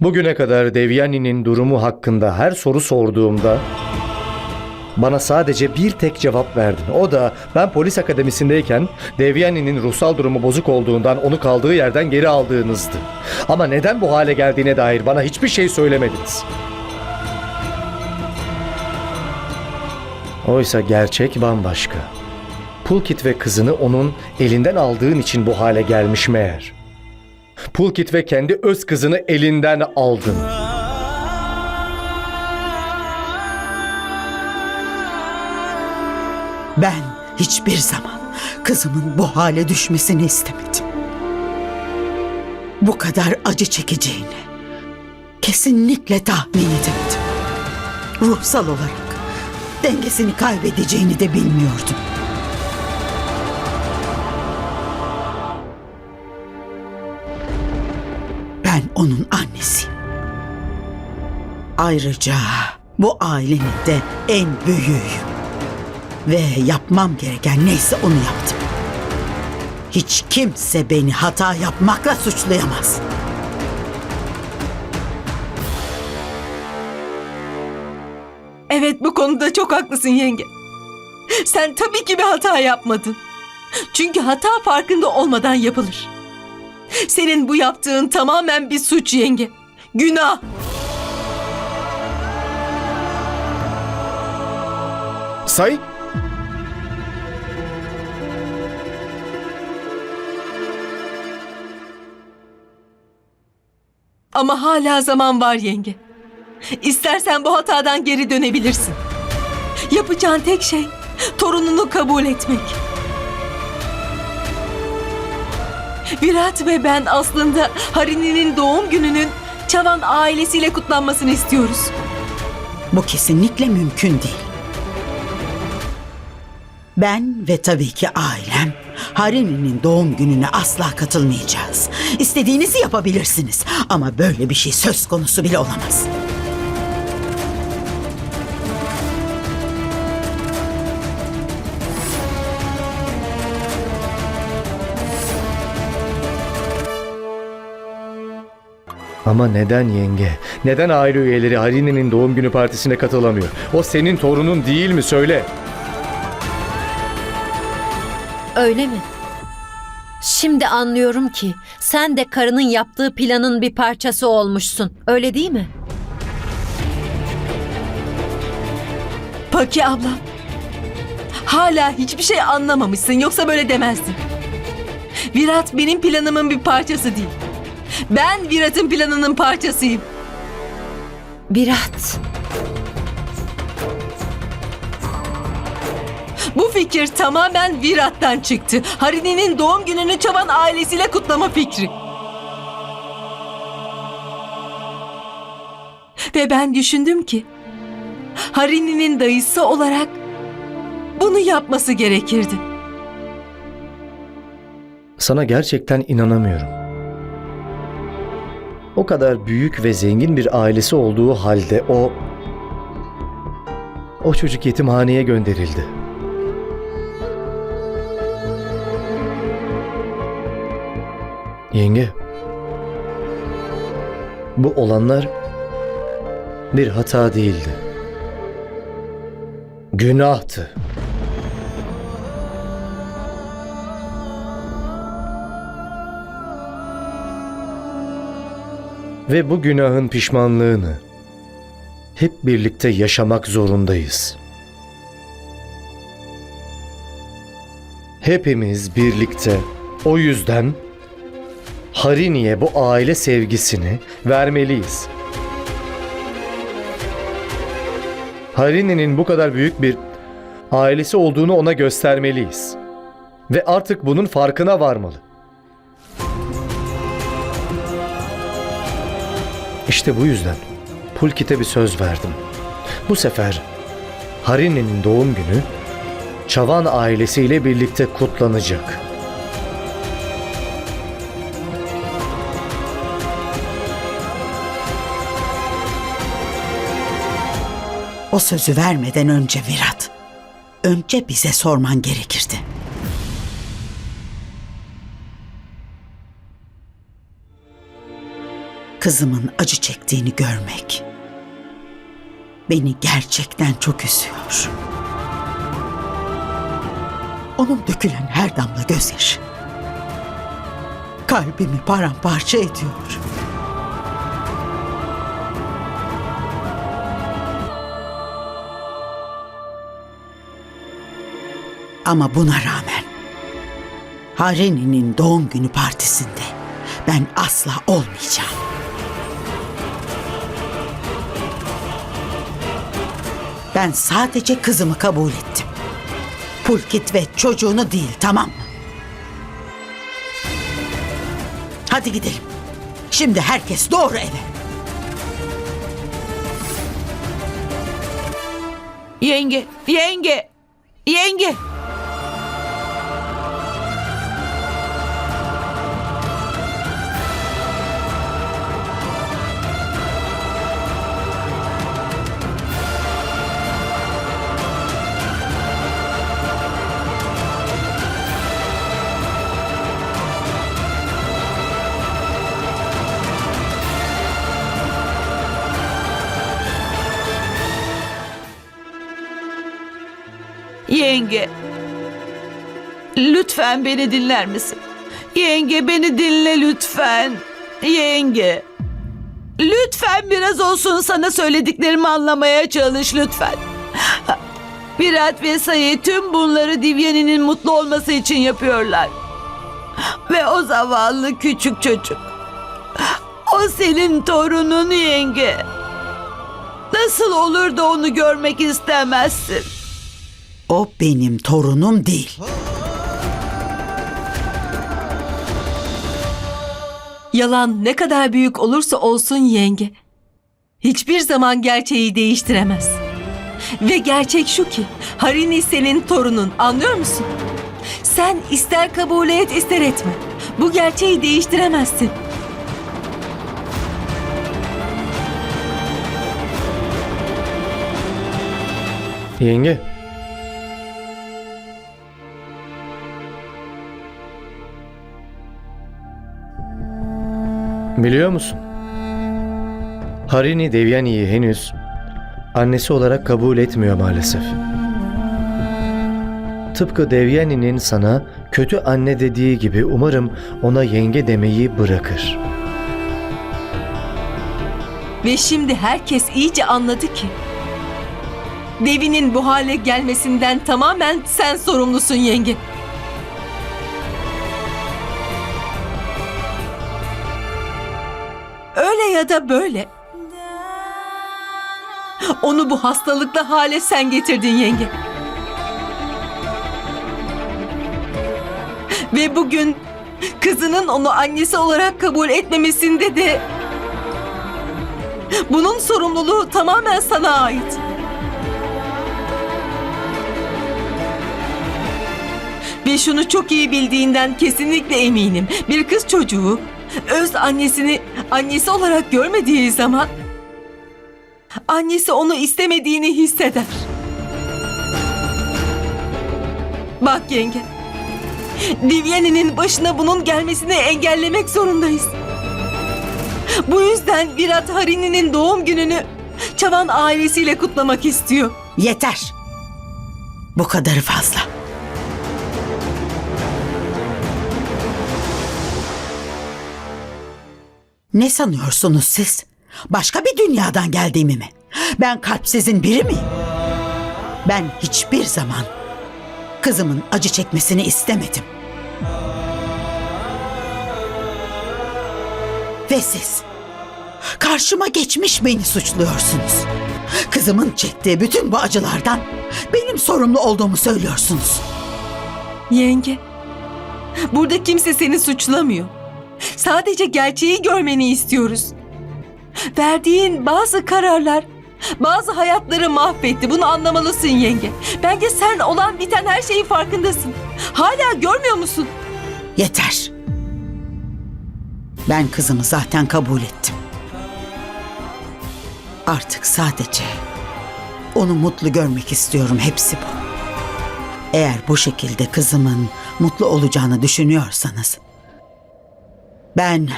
Bugüne kadar Devyani'nin durumu hakkında her soru sorduğumda bana sadece bir tek cevap verdin. O da ben polis akademisindeyken Devyani'nin ruhsal durumu bozuk olduğundan onu kaldığı yerden geri aldığınızdı. Ama neden bu hale geldiğine dair bana hiçbir şey söylemediniz. Oysa gerçek bambaşka. Pulkit ve kızını onun elinden aldığın için bu hale gelmiş meğer. Pulkit ve kendi öz kızını elinden aldın. Ben hiçbir zaman kızımın bu hale düşmesini istemedim. Bu kadar acı çekeceğini kesinlikle tahmin edemedim. Ruhsal olarak dengesini kaybedeceğini de bilmiyordum. Ben onun annesiyim. Ayrıca bu ailenin de en büyüğüyüm. Ve yapmam gereken neyse onu yaptım. Hiç kimse beni hata yapmakla suçlayamaz. Evet bu konuda çok haklısın yenge. Sen tabii ki bir hata yapmadın. Çünkü hata farkında olmadan yapılır. Senin bu yaptığın tamamen bir suç yenge. Günah. Say, Ama hala zaman var yenge. İstersen bu hatadan geri dönebilirsin. Yapacağın tek şey torununu kabul etmek. Virat ve ben aslında Harini'nin doğum gününün Çavan ailesiyle kutlanmasını istiyoruz. Bu kesinlikle mümkün değil. Ben ve tabii ki ailem Harini'nin doğum gününe asla katılmayacağız. İstediğinizi yapabilirsiniz ama böyle bir şey söz konusu bile olamaz. Ama neden yenge? Neden aile üyeleri Harine'nin doğum günü partisine katılamıyor? O senin torunun değil mi söyle. Öyle mi? Şimdi anlıyorum ki sen de karının yaptığı planın bir parçası olmuşsun. Öyle değil mi? Paki ablam. Hala hiçbir şey anlamamışsın yoksa böyle demezdin. Virat benim planımın bir parçası değil. Ben Virat'ın planının parçasıyım. Virat. Bu fikir tamamen Virat'tan çıktı. Harini'nin doğum gününü Çavan ailesiyle kutlama fikri. Ve ben düşündüm ki Harini'nin dayısı olarak bunu yapması gerekirdi. Sana gerçekten inanamıyorum. O kadar büyük ve zengin bir ailesi olduğu halde o o çocuk yetimhaneye gönderildi. Yenge. Bu olanlar bir hata değildi. Günahtı. Ve bu günahın pişmanlığını hep birlikte yaşamak zorundayız. Hepimiz birlikte o yüzden Harini'ye bu aile sevgisini vermeliyiz. Harini'nin bu kadar büyük bir ailesi olduğunu ona göstermeliyiz. Ve artık bunun farkına varmalı. İşte bu yüzden Pulkit'e bir söz verdim. Bu sefer Harini'nin doğum günü Çavan ailesiyle birlikte kutlanacak. O sözü vermeden önce Virat, önce bize sorman gerekirdi. Kızımın acı çektiğini görmek beni gerçekten çok üzüyor. Onun dökülen her damla gözyaşı kalbimi paramparça ediyor. Ama buna rağmen Hareni'nin doğum günü partisinde ben asla olmayacağım. Ben sadece kızımı kabul ettim. Pulkit ve çocuğunu değil tamam mı? Hadi gidelim. Şimdi herkes doğru eve. Yenge, yenge, yenge. Yenge. Lütfen beni dinler misin? Yenge beni dinle lütfen. Yenge. Lütfen biraz olsun sana söylediklerimi anlamaya çalış lütfen. Virat ve Sayı tüm bunları Divyani'nin mutlu olması için yapıyorlar. Ve o zavallı küçük çocuk. O senin torunun yenge. Nasıl olur da onu görmek istemezsin? O benim torunum değil. Yalan ne kadar büyük olursa olsun yenge. Hiçbir zaman gerçeği değiştiremez. Ve gerçek şu ki Harini senin torunun anlıyor musun? Sen ister kabul et ister etme. Bu gerçeği değiştiremezsin. Yenge. Biliyor musun? Harini Devyani'yi henüz annesi olarak kabul etmiyor maalesef. Tıpkı Devyani'nin sana kötü anne dediği gibi umarım ona yenge demeyi bırakır. Ve şimdi herkes iyice anladı ki Devi'nin bu hale gelmesinden tamamen sen sorumlusun yenge. Ya da böyle. Onu bu hastalıklı hale sen getirdin yenge. Ve bugün kızının onu annesi olarak kabul etmemesinde de bunun sorumluluğu tamamen sana ait. Ve şunu çok iyi bildiğinden kesinlikle eminim. Bir kız çocuğu öz annesini annesi olarak görmediği zaman annesi onu istemediğini hisseder. Bak yenge. Divyani'nin başına bunun gelmesini engellemek zorundayız. Bu yüzden Virat Harini'nin doğum gününü Çavan ailesiyle kutlamak istiyor. Yeter. Bu kadarı fazla. Ne sanıyorsunuz siz? Başka bir dünyadan geldiğimi mi? Ben kalpsizin biri miyim? Ben hiçbir zaman kızımın acı çekmesini istemedim. Ve siz karşıma geçmiş beni suçluyorsunuz. Kızımın çektiği bütün bu acılardan benim sorumlu olduğumu söylüyorsunuz. Yenge, burada kimse seni suçlamıyor. Sadece gerçeği görmeni istiyoruz. Verdiğin bazı kararlar bazı hayatları mahvetti. Bunu anlamalısın yenge. Bence sen olan biten her şeyin farkındasın. Hala görmüyor musun? Yeter. Ben kızımı zaten kabul ettim. Artık sadece onu mutlu görmek istiyorum. Hepsi bu. Eğer bu şekilde kızımın mutlu olacağını düşünüyorsanız ben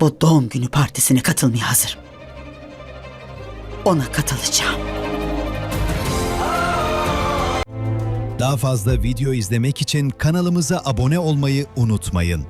bu doğum günü partisine katılmaya hazırım. Ona katılacağım. Daha fazla video izlemek için kanalımıza abone olmayı unutmayın.